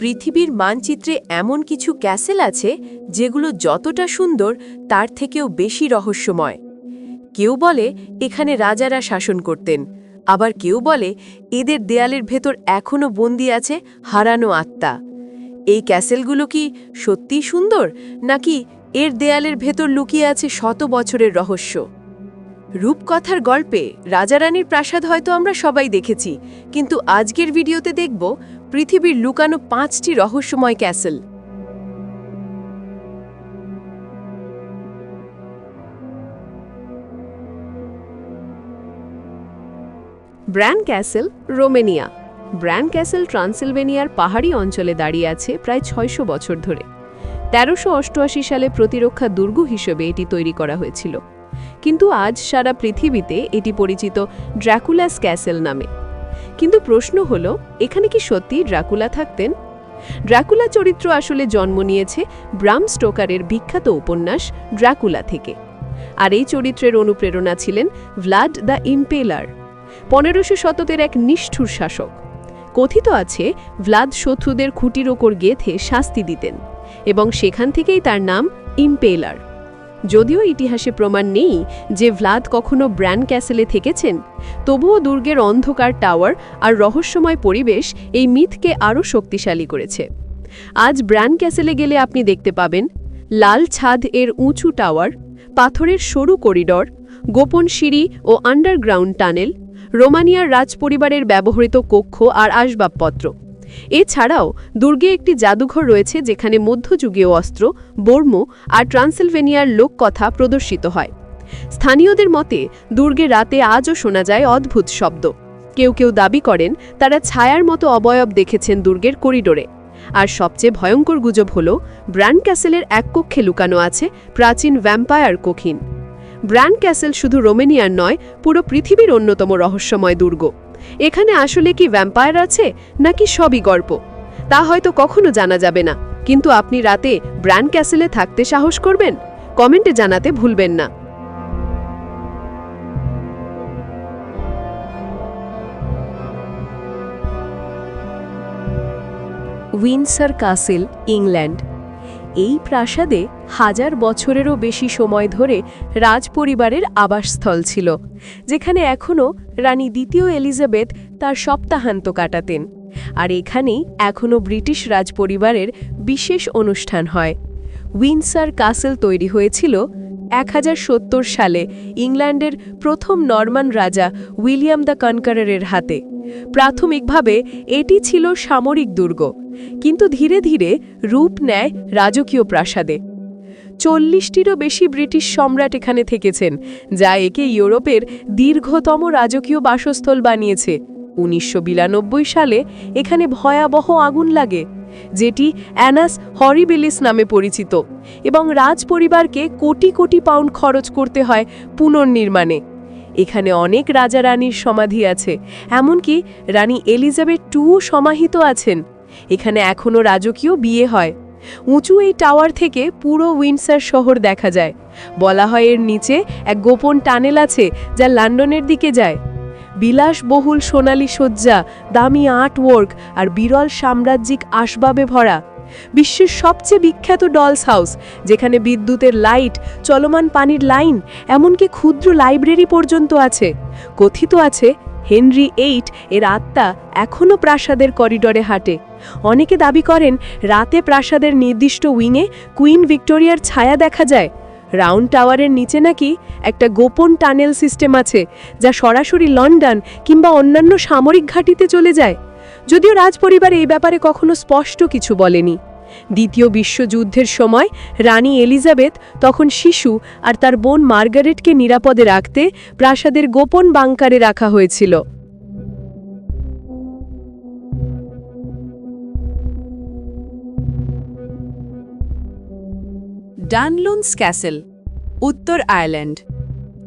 পৃথিবীর মানচিত্রে এমন কিছু ক্যাসেল আছে যেগুলো যতটা সুন্দর, তার থেকেও বেশি রহস্যময়। কেউ বলে এখানে রাজারা শাসন করতেন, আবার কেউ বলে এদের দেয়ালের ভেতর এখনও বন্দি আছে হারানো আত্মা। এই ক্যাসেলগুলো কি সত্যিই সুন্দর, নাকি এর দেয়ালের ভেতর লুকিয়ে আছে শত বছরের রহস্য? রূপকথার গল্পে রাজারানীর প্রাসাদ হয়তো আমরা সবাই দেখেছি, কিন্তু আজকের ভিডিওতে দেখব পৃথিবীর লুকানো পাঁচটি রহস্যময় castle. Bran castle, Romania. Bran castle, ট্রান্সিলভেনিয়ার পাহাড়ি অঞ্চলে দাঁড়িয়ে আছে প্রায় ছয়শো বছর ধরে। তেরোশো সালে প্রতিরক্ষা দুর্গ হিসেবে এটি তৈরি করা হয়েছিল। কিন্তু আজ সারা পৃথিবীতে এটি পরিচিত ড্র্যাকুলাস ক্যাসেল নামে। কিন্তু প্রশ্ন হল, এখানে কি সত্যি ড্রাকুলা থাকতেন? ড্রাকুলা চরিত্র আসলে জন্ম নিয়েছে ব্রাম স্টোকারের বিখ্যাত উপন্যাস ড্রাকুলা থেকে। আর এই চরিত্রের অনুপ্রেরণা ছিলেন ভ্লাড দ্য ইম্পেলার, পনেরোশো শতকের এক নিষ্ঠুর শাসক। কথিত আছে, ভ্লাদ শত্রুদের খুঁটির ওপর গেথে শাস্তি দিতেন এবং সেখান থেকেই তার নাম ইম্পেলার। যদিও ইতিহাসে প্রমাণ নেই যে ভ্লাদ কখনো ব্র্যান্ড ক্যাসেলে থেকেছেন, তবুও দুর্গের অন্ধকার টাওয়ার আর রহস্যময় পরিবেশ এই মিথকে আরও শক্তিশালী করেছে। আজ ব্র্যান্ড ক্যাসেলে গেলে আপনি দেখতে পাবেন লাল ছাদ এর উঁচু টাওয়ার, পাথরের সরু করিডর, গোপন সিঁড়ি ও আন্ডারগ্রাউন্ড টানেল, রোমানিয়ার রাজপরিবারের ব্যবহৃত কক্ষ আর আসবাবপত্র। এছাড়াও দুর্গে একটি জাদুঘর রয়েছে যেখানে মধ্যযুগীয় অস্ত্র, বর্ম আর ট্রান্সিলভেনিয়ার লোককথা প্রদর্শিত হয়। স্থানীয়দের মতে, দুর্গে রাতে আজও শোনা যায় অদ্ভুত শব্দ। কেউ কেউ দাবি করেন, তারা ছায়ার মতো অবয়ব দেখেছেন দুর্গের করিডোরে। আর সবচেয়ে ভয়ঙ্কর গুজব হল, ব্র্যান্ড ক্যাসেলের এক কক্ষে লুকানো আছে প্রাচীন ভ্যাম্পায়ার কখিন ব্র্যান্ড ক্যাসেল শুধু রোমেনিয়ার নয়, পুরো পৃথিবীর অন্যতম রহস্যময় দুর্গ। এখানে আসলে কি ভ্যাম্পায়ার আছে, নাকি সবই গল্প? তা হয়তো কখনো জানা যাবে না। কিন্তু আপনি রাতে ব্র্যান্ড ক্যাসেলে থাকতে সাহস করবেন? কমেন্টে জানাতে ভুলবেন না। Windsor castle, England. এই প্রাসাদে হাজার বছরেরও বেশি সময় ধরে রাজপরিবারের আবাসস্থল ছিল, যেখানে এখনও রানী দ্বিতীয় এলিজাবেথ তার সপ্তাহান্ত কাটাতেন। আর এখানেই এখনও ব্রিটিশ রাজপরিবারের বিশেষ অনুষ্ঠান হয়। উইন্সার কাসেল তৈরি হয়েছিল এক হাজার সত্তর সালে ইংল্যান্ডের প্রথম নরমান রাজা উইলিয়াম দ্য কনকারের হাতে। প্রাথমিকভাবে এটি ছিল সামরিক দুর্গ, কিন্তু ধীরে ধীরে রূপ নেয় রাজকীয় প্রাসাদে। চল্লিশটিরও বেশি ব্রিটিশ সম্রাট এখানে থেকেছেন, যা একে ইউরোপের দীর্ঘতম রাজকীয় বাসস্থল বানিয়েছে। উনিশশো বিরানব্বই সালে এখানে ভয়াবহ আগুন লাগে, যেটি অ্যানাস হরিবিলিস নামে পরিচিত, এবং রাজপরিবারকে কোটি কোটি পাউন্ড খরচ করতে হয় পুনর্নির্মাণে। এখানে অনেক রাজা রানীর সমাধি আছে, এমনকি রানী এলিজাবেথ টু সমাহিত আছেন। এখানে এখনও রাজকীয় বিয়ে হয়। উঁচু এই টাওয়ার থেকে পুরো উইন্ডসার শহর দেখা যায়। বলা হয় এর নিচে এক গোপন টানেল আছে যা লন্ডনের দিকে যায়। বিলাসবহুল সোনালী শয্যা, দামি আর্ট ওয়ার্ক আর বিরল সাম্রাজ্যিক আসবাবে ভরা। বিশ্বের সবচেয়ে বিখ্যাত ডলস হাউস, যেখানে বিদ্যুতের লাইট, চলমান পানির লাইন, এমনকি ক্ষুদ্র লাইব্রেরি পর্যন্ত আছে। কথিত আছে, হেনরি এইট এর আত্মা এখনও প্রাসাদের করিডরে হাঁটে। অনেকে দাবি করেন, রাতে প্রাসাদের নির্দিষ্ট উইংয়ে কুইন ভিক্টোরিয়ার ছায়া দেখা যায়। রাউন্ড টাওয়ারের নিচে নাকি একটা গোপন টানেল সিস্টেম আছে, যা সরাসরি লন্ডন কিংবা অন্যান্য সামরিক ঘাঁটিতে চলে যায়। যদিও রাজপরিবার এই ব্যাপারে কখনো স্পষ্ট কিছু বলেনি। দ্বিতীয় বিশ্বযুদ্ধের সময় রানী এলিজাবেথ তখন শিশু আর তার বোন মার্গারেটকে নিরাপদে রাখতে প্রাসাদের গোপন বাংকারে রাখা হয়েছিল। ডানলুন্স ক্যাসেল, উত্তর আয়ারল্যান্ড।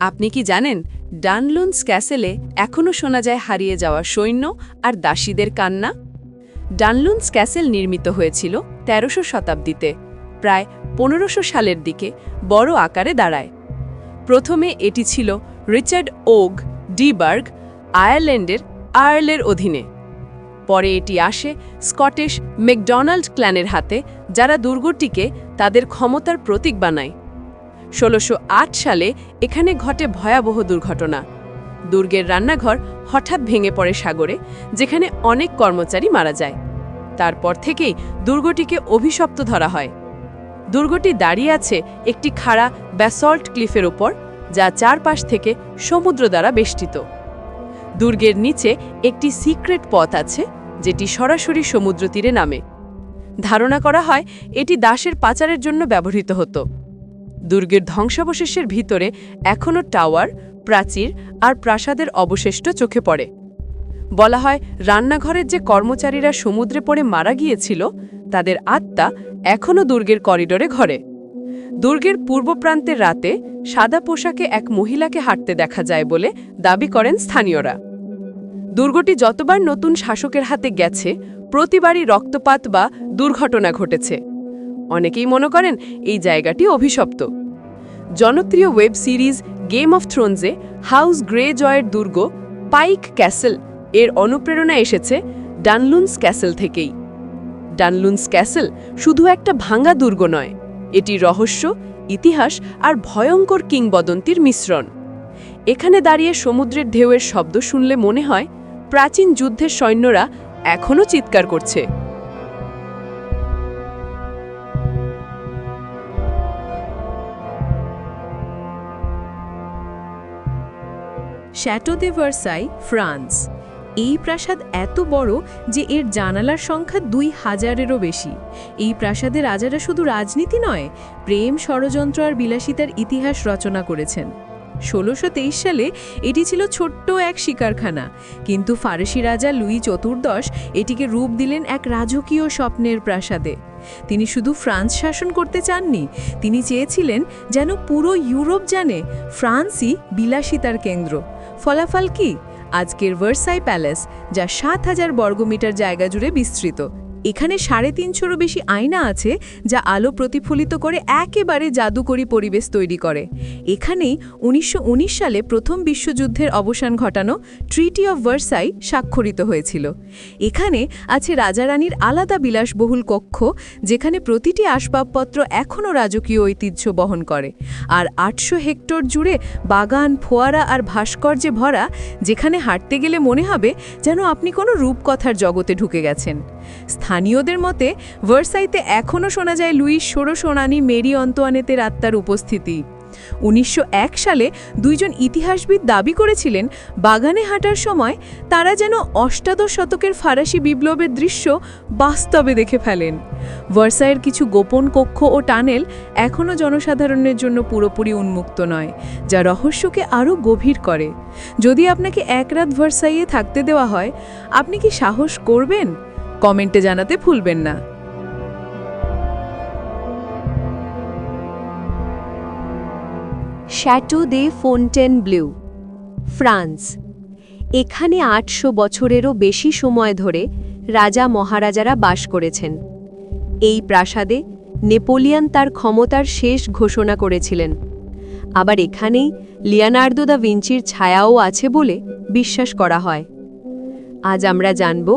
আপনি কি জানেন ডানলুন্স ক্যাসেলে এখনও শোনা যায় হারিয়ে যাওয়া সৈন্য আর দাসীদের কান্না। ডানলুন্স ক্যাসেল নির্মিত হয়েছিল তেরোশো শতাব্দীতে, প্রায় পনেরোশো সালের দিকে বড় আকারে দাঁড়ায়। প্রথমে এটি ছিল রিচার্ড ওগ ডিবার্গ আয়ারল্যান্ডের আয়ারলের অধীনে। পরে এটি আসে স্কটিশ ম্যাকডোনাল্ড ক্ল্যানের হাতে, যারা দুর্গটিকে তাদের ক্ষমতার প্রতীক বানায়। ষোলোশো সালে এখানে ঘটে ভয়াবহ দুর্ঘটনা। দুর্গের রান্নাঘর হঠাৎ ভেঙে পড়ে সাগরে, যেখানে অনেক কর্মচারী মারা যায়। তারপর থেকেই দুর্গটিকে অভিশপ্ত ধরা হয়। দুর্গটি দাঁড়িয়ে আছে একটি খাড়া ব্যাসল্ট ক্লিফের ওপর যা চারপাশ থেকে সমুদ্র দ্বারা বেষ্টিত। দুর্গের নিচে একটি সিক্রেট পথ আছে, যেটি সরাসরি সমুদ্র তীরে নামে। ধারণা করা হয় এটি দাসের পাচারের জন্য ব্যবহৃত হতো। দুর্গের ধ্বংসাবশেষের ভিতরে এখনও টাওয়ার, প্রাচীর আর প্রাসাদের অবশিষ্ট চোখে পড়ে। বলা হয়, রান্নাঘরের যে কর্মচারীরা সমুদ্রে পড়ে মারা গিয়েছিল, তাদের আত্মা এখনও দুর্গের করিডোরে ঘরে। দুর্গের পূর্ব প্রান্তের রাতে সাদা পোশাকে এক মহিলাকে হাঁটতে দেখা যায় বলে দাবি করেন স্থানীয়রা। দুর্গটি যতবার নতুন শাসকের হাতে গেছে, প্রতিবারই রক্তপাত বা দুর্ঘটনা ঘটেছে। অনেকেই মনে করেন এই জায়গাটি অভিশপ্ত। জনপ্রিয় ওয়েব সিরিজ গেম অফ থ্রোনসে হাউস গ্রে জয়ের দুর্গ পাইক ক্যাসেল এর অনুপ্রেরণা এসেছে ডানলুন্স ক্যাসেল থেকেই। ডানলুন্স ক্যাসেল শুধু একটা ভাঙা দুর্গ নয়, এটি রহস্য, ইতিহাস আর ভয়ঙ্কর কিংবদন্তির মিশ্রণ। এখানে দাঁড়িয়ে সমুদ্রের ঢেউয়ের শব্দ শুনলে মনে হয় প্রাচীন যুদ্ধের সৈন্যরা এখনও চিৎকার করছে। শ্যাটো দে ভার্সাই ফ্রান্স এই প্রাসাদ এত বড় যে এর জানালার সংখ্যা দুই হাজারেরও বেশি। এই প্রাসাদে রাজারা শুধু রাজনীতি নয়, প্রেম ষড়যন্ত্র আর বিলাসিতার ইতিহাস রচনা করেছেন। ষোলোশো সালে এটি ছিল ছোট্ট এক শিকারখানা, কিন্তু ফারসি রাজা লুই চতুর্দশ এটিকে রূপ দিলেন এক রাজকীয় স্বপ্নের প্রাসাদে। তিনি শুধু ফ্রান্স শাসন করতে চাননি, তিনি চেয়েছিলেন যেন পুরো ইউরোপ জানে, ফ্রান্সই বিলাসিতার কেন্দ্র। ফলাফল কি? আজকের ভার্সাই প্যালেস যা সাত হাজার বর্গমিটার জায়গা জুড়ে বিস্তৃত। এখানে সাড়ে তিনশোরও বেশি আয়না আছে যা আলো প্রতিফলিত করে একেবারে জাদুকরী পরিবেশ তৈরি করে। এখানেই উনিশশো উনিশ সালে প্রথম বিশ্বযুদ্ধের অবসান ঘটানো ট্রিটি অফ ভার্সাই স্বাক্ষরিত হয়েছিল। এখানে আছে রাজারানীর আলাদা বিলাসবহুল কক্ষ, যেখানে প্রতিটি আসবাবপত্র এখনও রাজকীয় ঐতিহ্য বহন করে। আর আটশো হেক্টর জুড়ে বাগান, ফোয়ারা আর ভাস্কর্যে ভরা, যেখানে হাঁটতে গেলে মনে হবে যেন আপনি কোনো রূপকথার জগতে ঢুকে গেছেন। স্থানীয়দের মতে, ভার্সাইতে এখনও শোনা যায় লুইস ষোড়শোনানি মেরি অন্তোয়ানেতের আত্মার উপস্থিতি। উনিশশো এক সালে দুইজন ইতিহাসবিদ দাবি করেছিলেন, বাগানে হাঁটার সময় তারা যেন অষ্টাদশ শতকের ফারাসি বিপ্লবের দৃশ্য বাস্তবে দেখে ফেলেন। ভার্সাইয়ের কিছু গোপন কক্ষ ও টানেল এখনও জনসাধারণের জন্য পুরোপুরি উন্মুক্ত নয়, যা রহস্যকে আরও গভীর করে। যদি আপনাকে এক রাত ভার্সাইয়ে থাকতে দেওয়া হয়, আপনি কি সাহস করবেন? কমেন্টে জানাতে ভুলবেন না। শ্যাটো দে ফোন্টেন ব্লু ফ্রান্স এখানে আটশো বছরেরও বেশি সময় ধরে রাজা মহারাজারা বাস করেছেন। এই প্রাসাদে নেপোলিয়ান তার ক্ষমতার শেষ ঘোষণা করেছিলেন। আবার এখানেই লিয়ানার্দো দা ভিঞ্চির ছায়াও আছে বলে বিশ্বাস করা হয়। আজ আমরা জানব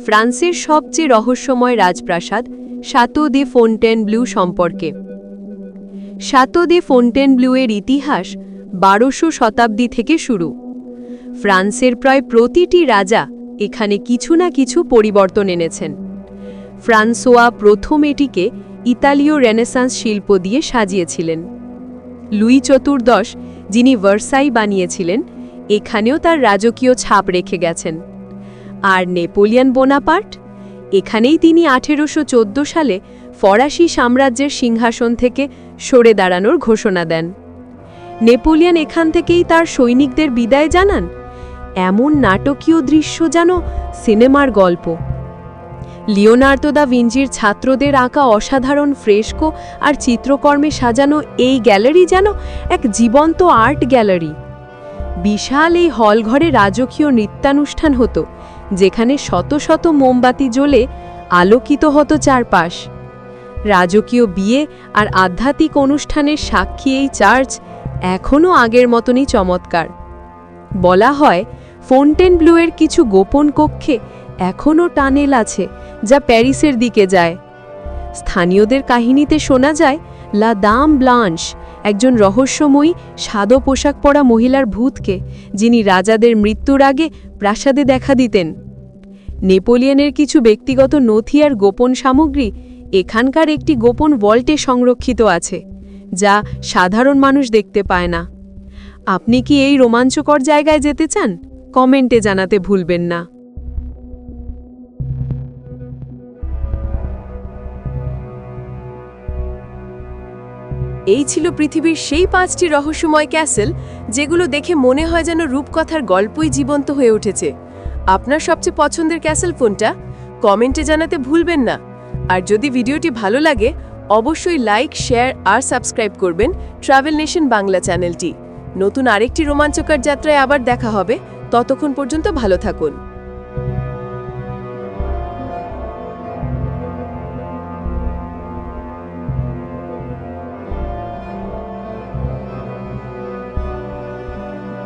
ফ্রান্সের সবচেয়ে রহস্যময় রাজপ্রাসাদ সাতো দে ফোন্টেন ব্লু সম্পর্কে। সাতো দে ফোন্টেন ব্লুয়ের ইতিহাস বারোশো শতাব্দী থেকে শুরু। ফ্রান্সের প্রায় প্রতিটি রাজা এখানে কিছু না কিছু পরিবর্তন এনেছেন। ফ্রান্সোয়া প্রথম এটিকে ইতালীয় রেনেসাঁস শিল্প দিয়ে সাজিয়েছিলেন। লুই চতুর্দশ, যিনি ভার্সাই বানিয়েছিলেন, এখানেও তার রাজকীয় ছাপ রেখে গেছেন। আর নেপোলিয়ান বোনাপার্ট? এখানেই তিনি আঠেরোশো চোদ্দ সালে ফরাসি সাম্রাজ্যের সিংহাসন থেকে সরে দাঁড়ানোর ঘোষণা দেন। নেপোলিয়ান এখান থেকেই তার সৈনিকদের বিদায় জানান? এমন নাটকীয় দৃশ্য যেন সিনেমার গল্প। লিওনার্দো দা ভিঞ্জির ছাত্রদের আঁকা অসাধারণ ফ্রেস্কো আর চিত্রকর্মে সাজানো এই গ্যালারি যেন এক জীবন্ত আর্ট গ্যালারি। বিশাল এই হলঘরে রাজকীয় নৃত্যানুষ্ঠান হতো। যেখানে শত শত মোমবাতি জ্বলে আলোকিত হতো চারপাশ। রাজকীয় বিয়ে আর আধ্যাত্মিক অনুষ্ঠানের সাক্ষী এই চার্চ এখনও আগের মতনই চমৎকার। বলা হয় ফোন্টেন ব্লুয়ের কিছু গোপন কক্ষে এখনও টানেল আছে যা প্যারিসের দিকে যায়। স্থানীয়দের কাহিনীতে শোনা যায়, লা দাম ব্লাঞ্চ একজন রহস্যময়ী সাদো পোশাক পরা মহিলার ভূতকে, যিনি রাজাদের মৃত্যুর আগে প্রাসাদে দেখা দিতেন। নেপোলিয়নের কিছু ব্যক্তিগত নথি আর গোপন সামগ্রী এখানকার একটি গোপন ভল্টে সংরক্ষিত আছে, যা সাধারণ মানুষ দেখতে পায় না। আপনি কি এই রোমাঞ্চকর জায়গায় যেতে চান? কমেন্টে জানাতে ভুলবেন না। এই ছিল পৃথিবীর সেই পাঁচটি রহস্যময় ক্যাসেল যেগুলো দেখে মনে হয় যেন রূপকথার গল্পই জীবন্ত হয়ে উঠেছে। আপনার সবচেয়ে পছন্দের ক্যাসেল কোনটা? কমেন্টে জানাতে ভুলবেন না। আর যদি ভিডিওটি ভালো লাগে, অবশ্যই লাইক, শেয়ার আর সাবস্ক্রাইব করবেন ট্রাভেল নেশন বাংলা চ্যানেলটি। নতুন আরেকটি রোমাঞ্চকর যাত্রায় আবার দেখা হবে। ততক্ষণ পর্যন্ত ভালো থাকুন।